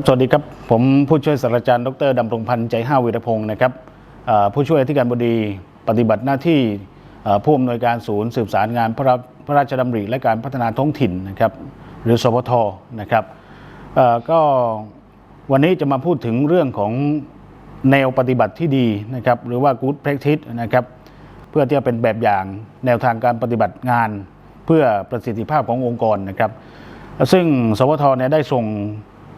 ครับ สวัสดีครับ ผมผู้ช่วยศาสตราจารย์ ดรดำรงพันธ์ใจห้าวีรพงศ์นะครับผู้ช่วยอธิการบดีปฏิบัติหน้าที่ผู้อำนวยการศูนย์สืบสารงานพระราพระราชดำริและการพัฒนาท้องถิ่นนะครับหรือสพทนะครับก็วันนี้จะมาพูดถึงเรื่องของแนวปฏิบัติที่ดีนะครับหรือว่า good practice นะครับเพื่อที่จะเป็นแบบอย่างแนวทางการปฏิบัติงาน เพื่อประสิทธิภาพขององค์กรนะครับ ซึ่งสวทเนี่ยได้ส่ง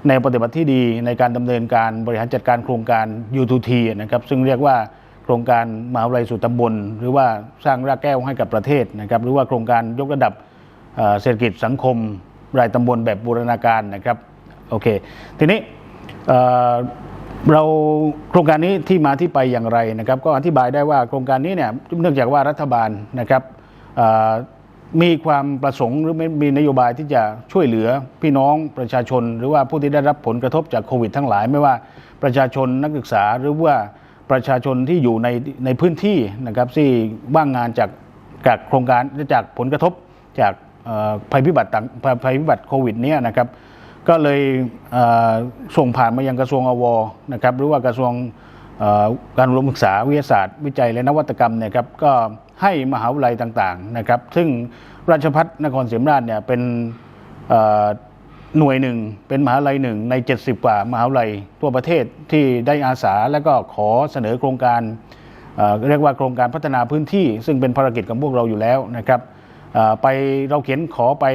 แนวปฏิบัติที่ดีในการดำเนินการบริหารจัดการโครงการ U2T นะครับซึ่งเรียกว่าโครงการมหาวิทยาลัยสู่ตำบล หรือว่าสร้างรากแก้วให้กับประเทศนะครับหรือว่าโครงการยกระดับเศรษฐกิจสังคม รายตำบลแบบบูรณาการนะครับโอเคทีนี้เราโครงการนี้ที่มาที่ไปอย่างไรนะครับ ก็อธิบายได้ว่าโครงการนี้เนี่ยเนื่องจากว่ารัฐบาลนะครับ มีความประสงค์หรือไม่มีนโยบายที่จะช่วยเหลือพี่น้องประชาชน หรือว่าผู้ที่ได้รับผลกระทบจากโควิด ทั้งหลาย ไม่ว่าประชาชนนักศึกษาหรือว่าประชาชนที่อยู่ในในพื้นที่นะครับที่ว่างงานจากจากโครงการจากผลกระทบจากภัยพิบัติต่างภัยพิบัติโควิดเนี้นะครับ ก็เลยส่งผ่านมายังกระทรวงอวนะครับหรือว่ากระทรวง การอุดมศึกษาวิทยาศาสตร์วิจัยและนวัตกรรมเนี่ยครับก็ให้มหาวิทยาลัยต่างๆนะครับ ซึ่งราชพัฒนครศรีธรรมราชเนี่ยเป็นหน่วยหนึ่งเป็นมหาวิทยาลัยหนึ่งใน 70 กว่ามหาวิทยาลัยทั่วประเทศที่ได้อาสาและก็ขอเสนอโครงการเเรียกว่าโครงการพัฒนาพื้นที่ ซึ่งเป็นภารกิจของพวกเราอยู่แล้วนะครับไปเราเขียนขอไป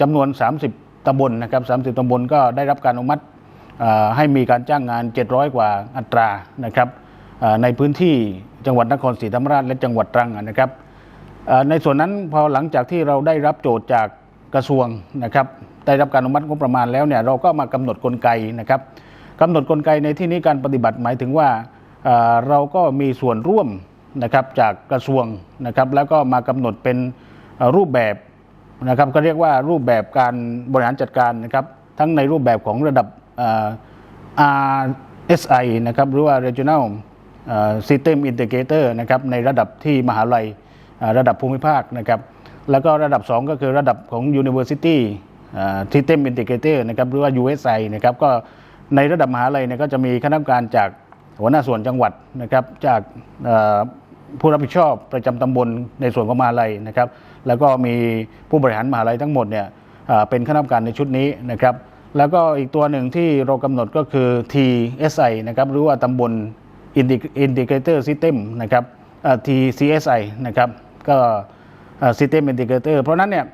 จำนวน 30ตำบลนะครับ30ตำบลก็ได้รับการอนุมัติ ให้มีการจ้างงาน 700 กว่าอัตรานะครับในพื้นที่จังหวัดนครศรีธรรมราชและจังหวัดตรังนะครับในส่วนนั้นพอหลังจากที่เราได้รับโจทย์จากกระทรวงนะครับได้รับการอนุมัติงบประมาณแล้วเนี่ยเราก็มากำหนดกลไกนะครับกำหนดกลไกในที่นี้การปฏิบัติหมายถึงว่าเราก็มีส่วนร่วมนะครับจากกระทรวงนะครับแล้วก็มากำหนดเป็นรูปแบบนะครับก็เรียกว่ารูปแบบการบริหารจัดการนะครับทั้งในรูปแบบของระดับ RSI นะครับหรือว่า Regional System Integrator นะครับในระดับที่มหาลัยระดับภูมิภาคนะครับแล้วก็ระดับ 2 ก็คือระดับของ University System Integrator นะครับหรือว่า USI นะครับก็ในระดับมหาลัยเนี่ยก็จะมีคณะกรรมการจากหัวหน้าส่วนจังหวัดนะครับจากผู้รับผิดชอบประจำตำบลในส่วนของมหาลัยนะครับ แล้วก็มีผู้บริหารมหาลัยทั้งหมดเนี่ยเป็นคณะกรรมการในชุดนี้นะครับ แล้วก็อีกตัวหนึ่งที่เรากำหนดก็คือ TSI นะครับหรือว่าตำบล Indi- Integrator System นะครับ TCSI นะครับก็ System Integrator เพราะนั้นเนี่ย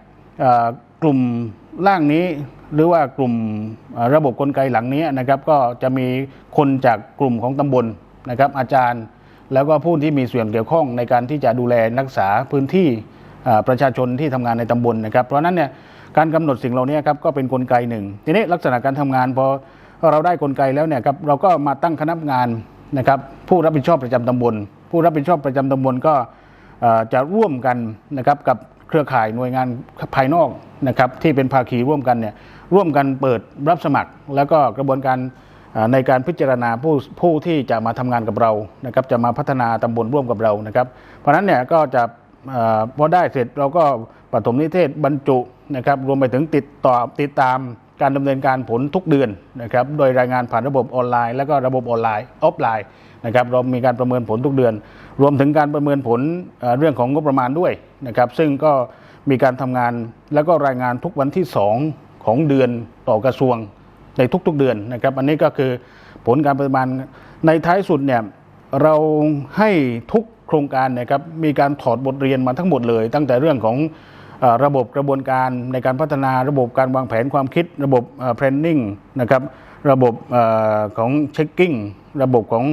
กลุ่มร่างนี้หรือว่ากลุ่มระบบกลไกหลังนี้นะครับก็จะมีคนจากกลุ่มของตำบลนะครับอาจารย์แล้วก็ผู้ที่มีส่วนเกี่ยวข้องในการที่จะดูแลรักษาพื้นที่ประชาชนที่ทำงานในตำบลนะครับ เพราะนั้นเนี่ย การกำหนดสิ่งเหล่านี้ครับก็เป็นนกลไกหนึ่ง ทีนี้ลักษณะการทำงานพอเราได้กลไกแล้วเนี่ยครับเราก็มาตั้งคณะทำงานนะครับผู้รับผิดชอบประจำตำบล ผู้รับผิดชอบประจำตำบลก็จะร่วมกันนะครับกับเครือข่ายหน่วยงานภายนอกนะครับที่เป็นภาคีร่วมกันเนี่ยร่วมกันเปิดรับสมัคร แล้วก็กระบวนการในการพิจารณาผู้ผู้ที่จะมาทำงานกับเรานะครับจะมาพัฒนาตำบลร่วมกับเรานะครับ เพราะฉะนั้นเนี่ยก็จะอพอได้เสร็จเราก็ปฐมนิเทศบรรจุ นะครับรวมไปถึงติดต่อติดตามการดำเนินการผลทุกเดือนนะครับโดยรายงานผ่านระบบออนไลน์ แล้วก็ระบบออนไลน์ออฟไลน์นะครับเรามีการประเมินผลทุกเดือน รวมถึงการประเมินผลเรื่องของงบประมาณด้วยนะครับซึ่งก็มีการทำงานแล้วก็รายงานทุกวันที่ 2 ของเดือนต่อกระทรวงในทุกๆเดือนนะครับอันนี้ก็คือผลการปฏิบัติในท้ายสุดเนี่ยเราให้ทุกโครงการนะครับมีการถอดบทเรียนมาทั้งหมดเลย ตั้งแต่เรื่องของ ระบบกระบวนการในการพัฒนาระบบการวางแผนความคิด ระบบ planning นะครับระบบอของ checking ระบบของ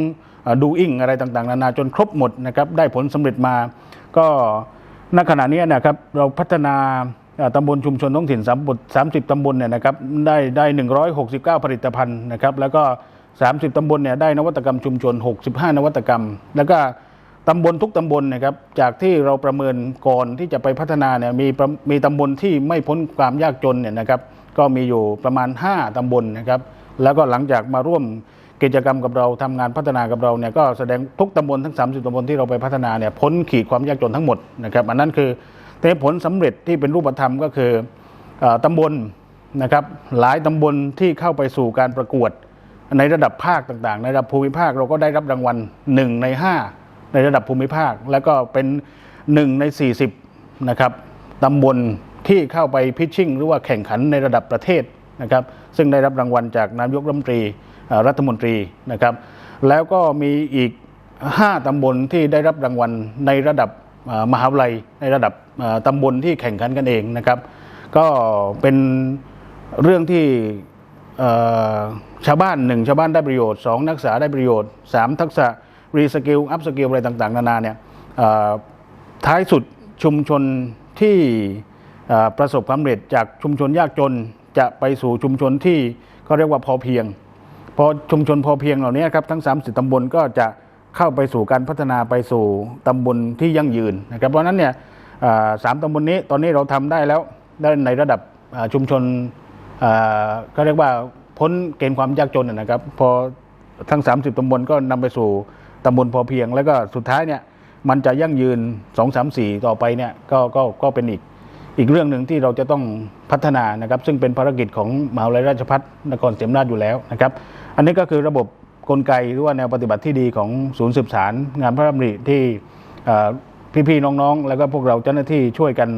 doing อะไรต่างๆ นานาจนครบหมดนะครับได้ผลสำเร็จมา ก็ณขณะนี้นะครับเราพัฒนาตำบลชุมชนท้องถิ่น30 ตำบลเนี่ยนะครับได้ได้ 169 ผลิตภัณฑ์นะครับแล้วก็ 30 ตำบลเนี่ยได้นวัตกรรมชุมชน 65 นวัตกรรม แล้วก็ ตำบลทุกตำบลนะครับจากที่เราประเมินก่อนที่จะไปพัฒนาเนี่ยมีมีตำบลที่ไม่พ้นความยากจนเนี่ยนะครับก็มีอยู่ประมาณ 5 ตำบลนะครับแล้วก็หลังจากมาร่วมกิจกรรมกับเราทำงานพัฒนากับเราเนี่ยก็แสดงทุกตำบลทั้ง 30ตำบลที่เราไปพัฒนาเนี่ยพ้นขีดความยากจนทั้งหมดนะครับอันนั้นคือแต่ผลสำเร็จที่เป็นรูปธรรมก็คืออ่อตำบลนะครับหลายตำบลที่เข้าไปสู่การประกวด ในระดับภาคต่างๆ ในระดับภูมิภาคเราก็ได้รับรางวัล 1 ใน 5 ในระดับภูมิภาค แล้วก็เป็น 1 ใน 40นะครับตำบลที่เข้าไปพิชชิ่งหรือว่าแข่งขันในระดับประเทศนะครับซึ่งได้รับรางวัลจากนายกรัฐมนตรีรัฐมนตรีนะครับ แล้วก็มีอีก 5 ตำบลที่ได้รับรางวัลในระดับมหาวิทยาลัย ในระดับตำบลที่แข่งขันกันเองนะครับ ก็เป็นเรื่องที่ชาวบ้านหนึ่งชาวบ้านได้ประโยชน์สองนักศึกษาได้ประโยชน์สามทักษะ รีสกิลอัพสกิลอะไรต่างๆ นานาเนี่ยท้ายสุดชุมชนที่ประสบความสำเร็จจากชุมชนยากจนจะไปสู่ชุมชนที่เขาเรียกว่าพอเพียงพอชุมชนพอเพียงเหล่านี้ครับทั้ง 30ตำบลก็จะเข้าไปสู่การพัฒนาไปสู่ตำบลที่ยั่งยืนนะครับเพราะนั้นเนี่ยสามตำบลนี้ตอนนี้เราทำได้แล้วได้ในระดับชุมชนก็เรียกว่าพ้นเกณฑ์ความยากจนนะครับ พอทั้ง 30ตำบลก็นำไปสู่ ตำบลพอเพียง แล้วก็สุดท้ายเนี่ยมันจะยั่งยืน 2 3 4 ต่อไปเนี่ยก็ก็ก็เป็นอีกอีกเรื่องหนึ่งที่เราจะต้องพัฒนานะครับ ซึ่งเป็นภารกิจของมหาวิทยาลัยราชภัฏนครศรีธรรมราชอยู่แล้วนะครับ อันนี้ก็คือระบบกลไกหรือว่าแนวปฏิบัติที่ดีของศูนย์สืบสารงานพระราชดำริที่พี่ๆน้องๆ แล้วก็พวกเราเจ้าหน้าที่ช่วยกัน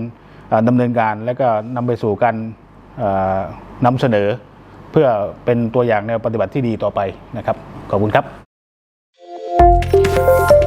เอ่อดำเนินการ แล้วก็นำไปสู่การเอ่อนำเสนอ เพื่อเป็นตัวอย่างแนวปฏิบัติที่ดีต่อไปนะครับขอบคุณครับ Música